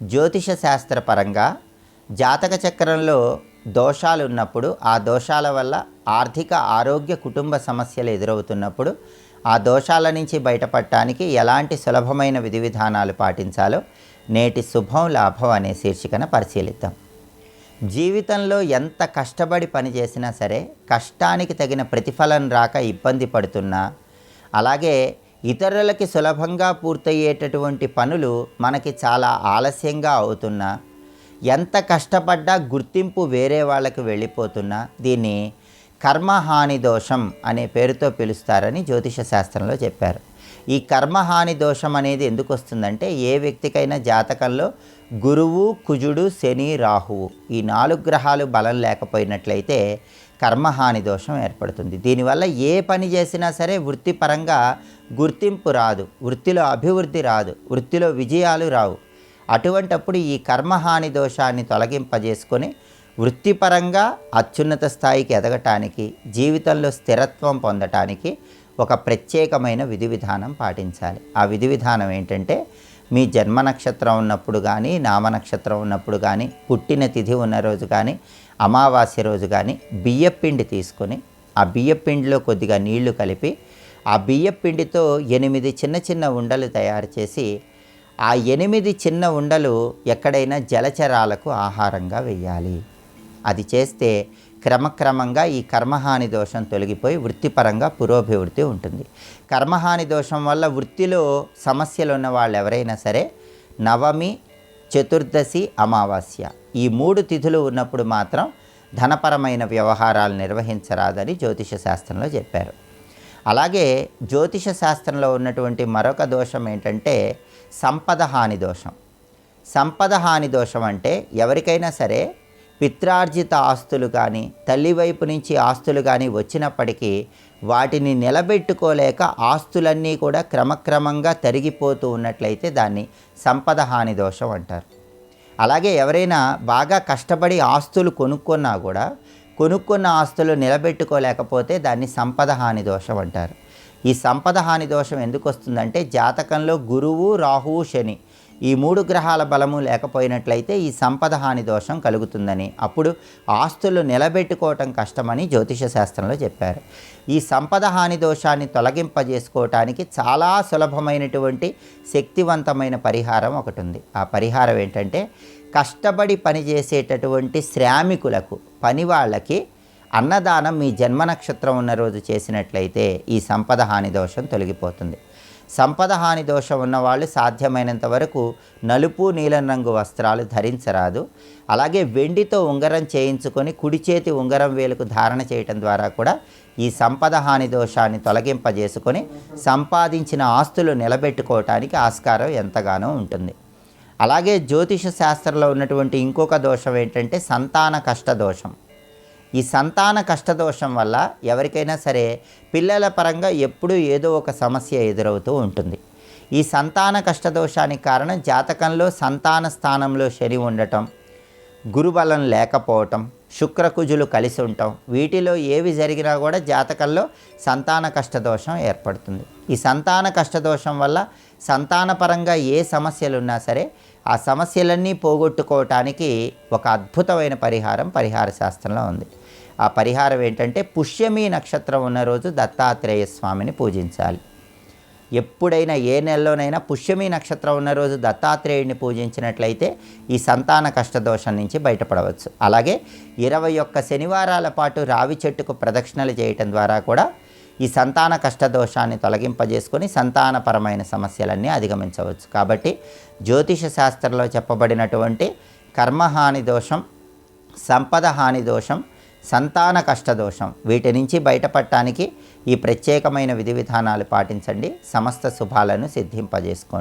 జ్యోతిష శాస్త్రపరంగా జాతక చక్రంలో దోషాలు ఉన్నప్పుడు ఆ దోషాల వల్ల ఆర్థిక ఆరోగ్య కుటుంబ సమస్యలు ఎదురవుతున్నప్పుడు ఆ దోషాల నుంచి బయటపడటానికి ఎలాంటి సులభమైన విధి విధానాలు పాటించాలో నేటి శుభం లాభం అనే శీర్షికన పరిశీలిద్దాం. జీవితంలో ఎంత కష్టపడి పని చేసినా సరే కష్టానికి తగిన ప్రతిఫలం రాక ఇబ్బంది పడుతున్నా అలాగే ఇతరులకి సులభంగా పూర్తయ్యేటటువంటి పనులు మనకి చాలా ఆలస్యంగా అవుతున్నా ఎంత కష్టపడ్డా గుర్తింపు వేరే వాళ్ళకి వెళ్ళిపోతున్నా దీన్ని కర్మహాని దోషం అనే పేరుతో పిలుస్తారని జ్యోతిష శాస్త్రంలో చెప్పారు. ఈ కర్మహాని దోషం అనేది ఎందుకు వస్తుందంటే ఏ వ్యక్తికైనా జాతకంలో గురువు కుజుడు శని రాహువు ఈ నాలుగు గ్రహాలు బలం లేకపోయినట్లయితే కర్మహాని దోషం ఏర్పడుతుంది. దీనివల్ల ఏ పని చేసినా సరే వృత్తిపరంగా గుర్తింపు రాదు వృత్తిలో అభివృద్ధి రాదు వృత్తిలో విజయాలు రావు. అటువంటప్పుడు ఈ కర్మహాని దోషాన్ని తొలగింపజేసుకొని వృత్తిపరంగా అత్యున్నత స్థాయికి ఎదగటానికి జీవితంలో స్థిరత్వం పొందటానికి ఒక ప్రత్యేకమైన విధి విధానం పాటించాలి. ఆ విధి విధానం ఏంటంటే మీ జన్మ నక్షత్రం ఉన్నప్పుడు కానీ నామ నక్షత్రం ఉన్నప్పుడు కానీ పుట్టిన తిథి ఉన్న రోజు కానీ అమావాస్య రోజు కానీ బియ్యపిండి తీసుకొని ఆ బియ్యపిండిలో కొద్దిగా నీళ్ళు కలిపి ఆ బియ్యపిండితో ఎనిమిది చిన్న చిన్న ఉండలు తయారు చేసి ఆ ఎనిమిది చిన్న ఉండలు ఎక్కడైనా జలచరాలకు ఆహారంగా వేయాలి అది చేస్తే క్రమక్రమంగా ఈ కర్మహాని దోషం తొలగిపోయి వృత్తిపరంగా పురోభివృద్ధి ఉంటుంది. కర్మహాని దోషం వల్ల వృత్తిలో సమస్యలు ఉన్న వాళ్ళు ఎవరైనా సరే నవమి చతుర్దశి అమావాస్య ఈ మూడు తిథులు ఉన్నప్పుడు మాత్రం ధనపరమైన వ్యవహారాలు నిర్వహించరాదని జ్యోతిష శాస్త్రంలో చెప్పారు. అలాగే జ్యోతిష శాస్త్రంలో ఉన్నటువంటి మరొక దోషం ఏంటంటే సంపద హాని దోషం. సంపద హాని దోషం అంటే ఎవరికైనా సరే పిత్రార్జిత ఆస్తులు కానీ తల్లి వైపు నుంచి ఆస్తులు కానీ వచ్చినప్పటికీ వాటిని నిలబెట్టుకోలేక ఆస్తులన్నీ కూడా క్రమక్రమంగా తరిగిపోతూ ఉన్నట్లయితే దాన్ని సంపద హాని దోషం అంటారు. అలాగే ఎవరైనా బాగా కష్టపడి ఆస్తులు కొనుక్కున్నా కూడా కొనుక్కున్న ఆస్తులు నిలబెట్టుకోలేకపోతే దాన్ని సంపద హాని దోషం అంటారు. ఈ సంపద హాని దోషం ఎందుకు వస్తుందంటే జాతకంలో గురువు రాహువు శని ఈ మూడు గ్రహాల బలము లేకపోయినట్లయితే ఈ సంపద హాని దోషం కలుగుతుందని. అప్పుడు ఆస్తులు నిలబెట్టుకోవటం కష్టమని జ్యోతిష శాస్త్రంలో చెప్పారు. ఈ సంపద హాని దోషాన్ని తొలగింపజేసుకోవటానికి చాలా సులభమైనటువంటి శక్తివంతమైన పరిహారం ఒకటి ఉంది ఆ పరిహారం ఏంటంటే కష్టపడి పనిచేసేటటువంటి శ్రామికులకు పని వాళ్ళకి అన్నదానం మీ జన్మ నక్షత్రం ఉన్న రోజు చేసినట్లయితే ఈ సంపద హాని దోషం తొలగిపోతుంది. సంపద హాని దోషం ఉన్నవాళ్ళు సాధ్యమైనంత వరకు నలుపు నీలం రంగు వస్త్రాలు ధరించరాదు. అలాగే వెండితో ఉంగరం చేయించుకొని కుడి చేతి ఉంగరం వేలుకు ధారణ చేయటం ద్వారా కూడా ఈ సంపద హాని దోషాన్ని తొలగింపజేసుకొని సంపాదించిన ఆస్తులు నిలబెట్టుకోవటానికి ఆస్కారం ఎంతగానో ఉంటుంది. అలాగే జ్యోతిష శాస్త్రంలో ఉన్నటువంటి ఇంకొక దోషం ఏంటంటే సంతాన కష్ట దోషం. ఈ సంతాన కష్టదోషం వల్ల ఎవరికైనా సరే పిల్లల పరంగా ఎప్పుడూ ఏదో ఒక సమస్య ఎదురవుతూ ఉంటుంది. ఈ సంతాన కష్టదోషానికి కారణం జాతకంలో సంతాన స్థానంలో శని ఉండటం గురుబలం లేకపోవటం శుక్రకుజులు కలిసి ఉండటం వీటిలో ఏవి జరిగినా కూడా జాతకంలో సంతాన కష్టదోషం ఏర్పడుతుంది. ఈ సంతాన కష్టదోషం వల్ల సంతానపరంగా ఏ సమస్యలు ఉన్నా సరే ఆ సమస్యలన్నీ పోగొట్టుకోవటానికి ఒక అద్భుతమైన పరిహారం పరిహార శాస్త్రంలో ఉంది. ఆ పరిహారం ఏంటంటే పుష్యమి నక్షత్రం ఉన్న రోజు దత్తాత్రేయ స్వామిని పూజించాలి. ఎప్పుడైనా ఏ నెలలోనైనా పుష్యమి నక్షత్రం ఉన్న రోజు దత్తాత్రేయుడిని పూజించినట్లయితే ఈ సంతాన కష్టదోషం నుంచి బయటపడవచ్చు. అలాగే ఇరవై ఒక్క శనివారాల పాటు రావి చెట్టుకు ప్రదక్షిణలు చేయటం ద్వారా కూడా ఈ సంతాన కష్టదోషాన్ని తొలగింపజేసుకొని సంతానపరమైన సమస్యలన్నీ అధిగమించవచ్చు. కాబట్టి జ్యోతిష శాస్త్రంలో చెప్పబడినటువంటి కర్మహాని దోషం సంపద హాని దోషం సంతాన కష్టదోషం. వీటి నుంచి బయటపడటానికి ఈ ప్రత్యేకమైన విధి విధానాలు పాటించండి. సమస్త శుభాలను సిద్ధింపజేసుకోండి.